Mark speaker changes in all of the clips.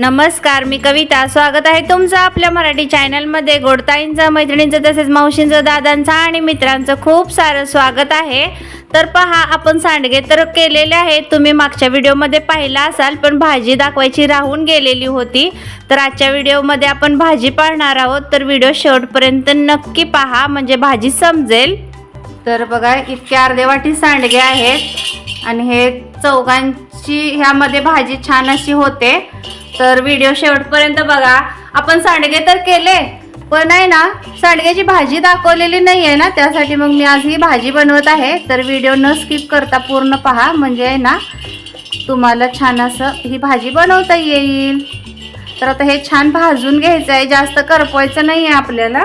Speaker 1: नमस्कार मी कविता. स्वागत आहे तुमचं आपल्या मराठी चॅनलमध्ये. गोडताईंचं मैत्रिणींचं तसेच मावशींचं दादांचं आणि मित्रांचं खूप सारं स्वागत आहे. तर पहा आपण सांडगे तर केलेले आहेत तुम्ही मागच्या व्हिडिओमध्ये पाहिला असाल पण भाजी दाखवायची राहून गेलेली होती. तर आजच्या व्हिडिओमध्ये आपण भाजी पाहणार आहोत. तर व्हिडिओ शेवटपर्यंत नक्की पहा म्हणजे भाजी समजेल. तर बघा इतके अर्धे वाटी सांडगे आहेत. आणि हे चौघांची ह्यामध्ये भाजी छान अशी होते. तर व्हिडिओ शेवटपर्यंत बघा. आपण सांडगे तर केले पण आहे ना सांडग्याची भाजी दाखवलेली नाही आहे ना त्यासाठी मग मी आज ही भाजी बनवत आहे. तर व्हिडिओ न स्किप करता पूर्ण पहा. म्हणजे आहे ना तुम्हाला छान असं ही भाजी बनवता येईल. तर आता हे छान भाजून घ्यायचं आहे जास्त करपवायचं नाही आहे आपल्याला.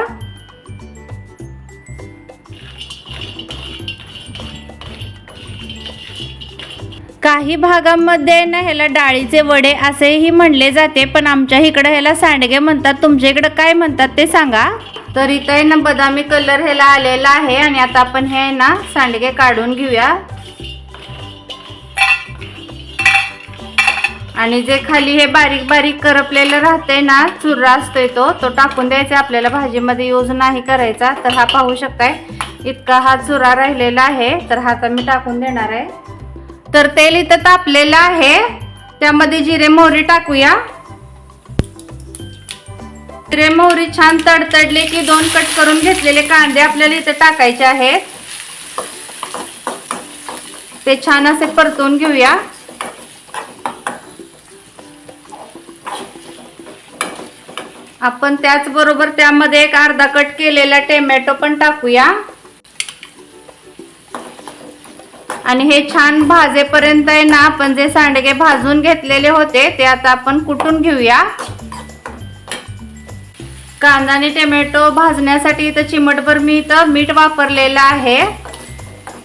Speaker 1: काही भागांमध्ये ना ह्याला डाळीचे वडे असेही म्हणले जाते पण आमच्या इकडं ह्याला सांडगे म्हणतात. तुमच्या इकडं काय म्हणतात ते सांगा. तर इथे ना बदामी कलर ह्याला आलेला आहे आणि आता आपण हे ना सांडगे काढून घेऊया. आणि जे खाली हे बारीक बारीक करपलेलं राहते ना चुर्रा असतोय तो तो टाकून द्यायचा. आपल्याला भाजीमध्ये यूज नाही करायचा तर हा पाहू शकताय. इतका हा चुरा राहिलेला आहे तर हा आता मी टाकून देणार आहे. तर तेल इथं तापलेलं आहे. त्यामध्ये जिरे मोहरी टाकूया. जिरे मोहरी छान तडतडले की दोन कट करून घेतलेले कांदे आपल्याला इथं टाकायचे आहेत. ते छान असे परतून घेऊया. आपण त्याचबरोबर त्यामध्ये एक अर्धा कट केलेला टोमॅटो पण टाकूया. आणि हे छान भाजेपर्यंत आहे ना आपण जे सांडगे भाजून घेतलेले होते ते आता आपण कुटून घेऊया? कांदा आणि टोमॅटो भाजण्यासाठी इथं चिमटभर मी इथं मीठ वापरलेलं आहे.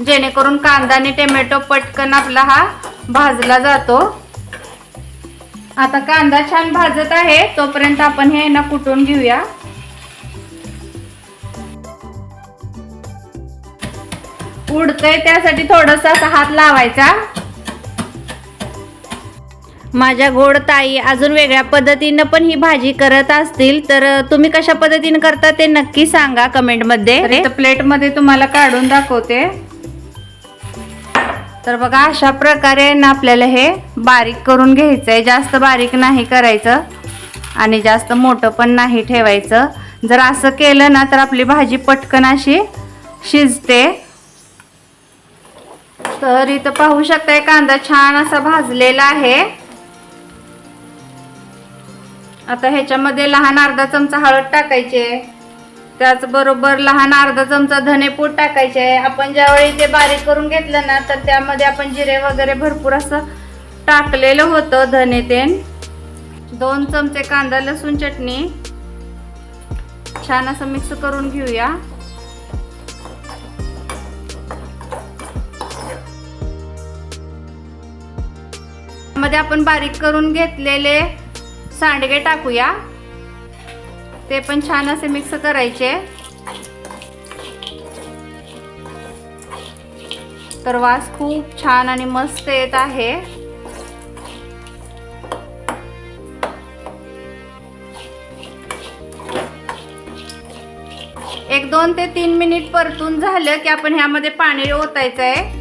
Speaker 1: जेणेकरून कांदा आणि टोमॅटो पटकन आपला हा भाजला जातो. आता कांदा छान भाजत आहे तोपर्यंत आपण हे ना कुटून घेऊया? उडतंय त्यासाठी थोडासा असा हात लावायचा. माझ्या गोड ताई अजून वेगळ्या पद्धतीनं पण ही भाजी करत असतील तर तुम्ही कशा पद्धतीनं करता ते नक्की सांगा कमेंटमध्ये. प्लेटमध्ये तुम्हाला काढून दाखवते. तर बघा अशा प्रकारे ना आपल्याला हे बारीक करून घ्यायचं आहे जास्त बारीक नाही करायचं आणि जास्त मोठं पण नाही ठेवायचं. जर असं केलं ना तर आपली भाजी पटकन अशी शिजते. तर इथं पाहू शकताय कांदा छान असा भाजलेला आहे. आता ह्याच्यामध्ये लहान अर्धा चमचा हळद टाकायचे. त्याचबरोबर लहान अर्धा चमचा धनेपूड टाकायचे. आपण ज्यावेळी ते बारीक करून घेतलं ना तर त्यामध्ये आपण जिरे वगैरे भरपूर असं टाकलेलं होतं धने तेन. दोन चमचे कांदा लसूण चटणी. छान असं मिक्स करून घेऊया. मध्ये आपण बारीक करून घेतलेले सांडगे टाकूया. ते पण छान असे मिक्स करायचे. तर वास खूप छान आणि मस्त येत आहे. एक दोन ते तीन मिनिट परतून झालं की आपण ह्यामध्ये पाणी ओतायचं आहे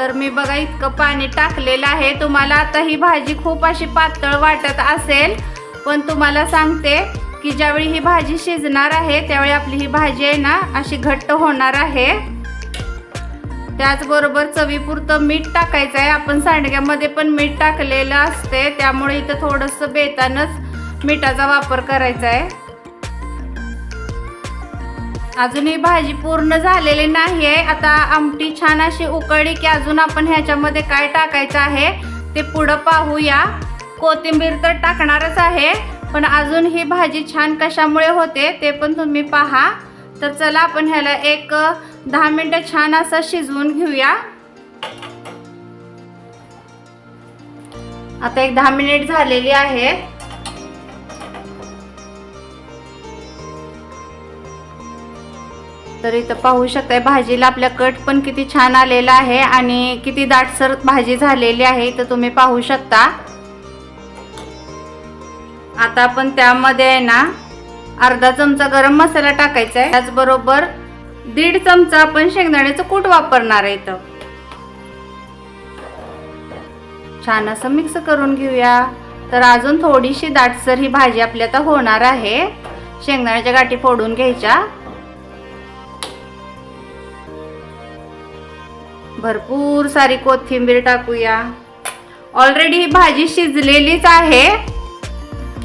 Speaker 1: तर मी बघा इतकं पाणी टाकलेलं आहे. तुम्हाला आता ही भाजी खूप अशी पातळ वाटत असेल पण तुम्हाला सांगते की ज्यावेळी ही भाजी शिजणार आहे त्यावेळी आपली ही भाजी आहे ना अशी घट्ट होणार आहे. त्याचबरोबर चवीपुरतं मीठ टाकायचं आहे. आपण सांडग्यामध्ये पण मीठ टाकलेलं असते त्यामुळे इथं थोडंसं बेतानच मिठाचा वापर करायचा आहे. अजून ही भाजी पूर्ण झालेली नाही आहे. आता आमटी छान अशी उकळली की अजून आपण ह्याच्यामध्ये काय टाकायचं आहे ते पुढं पाहूया. कोथिंबीर तर टाकणारच आहे पण अजून ही भाजी छान कशामुळे होते ते पण तुम्ही पहा. तर चला आपण ह्याला एक दहा मिनटं छान असं शिजवून घेऊया. आता एक दहा मिनिट झालेली आहे. तर इथं पाहू शकताय भाजीला आपल्या कट पण किती छान आलेला आहे आणि किती दाटसर भाजी झालेली आहे इथं तुम्ही पाहू शकता. आता आपण त्यामध्ये आहे ना अर्धा चमचा गरम मसाला टाकायचा आहे त्याचबरोबर दीड चमचा आपण शेंगदाण्याचं कूट वापरणार आहे इथं. छान असं मिक्स करून घेऊया. तर अजून थोडीशी दाटसर ही भाजी आपल्या आता होणार आहे. शेंगदाण्याच्या गाठी फोडून घ्यायच्या. भरपूर सारी कोथिंबीर टाकूया. ऑलरेडी ही भाजी शिजलेलीच आहे.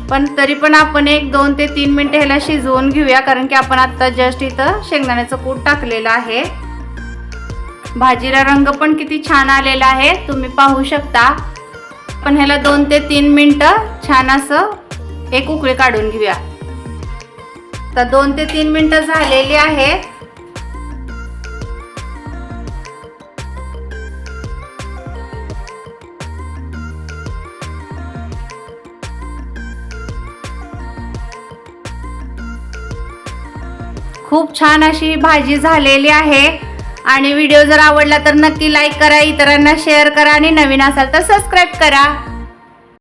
Speaker 1: पण तरी पण आपण एक दोन ते तीन मिनटं ह्याला शिजवून घेऊया कारण की आपण आत्ता जस्ट इथं शेंगदाण्याचं कूट टाकलेलं आहे. भाजीला रंग पण किती छान आलेला आहे तुम्ही पाहू शकता. पण ह्याला दोन ते तीन मिनटं छान असं एक उकळी काढून घेऊया. तर दोन ते तीन मिनटं झालेली आहेत खूप छान अशी भाजी झालेली आहे. आणि व्हिडिओ जर आवडला तर नक्की लाईक करा इतरांना शेअर करा आणि नवीन असाल तर सबस्क्राईब करा.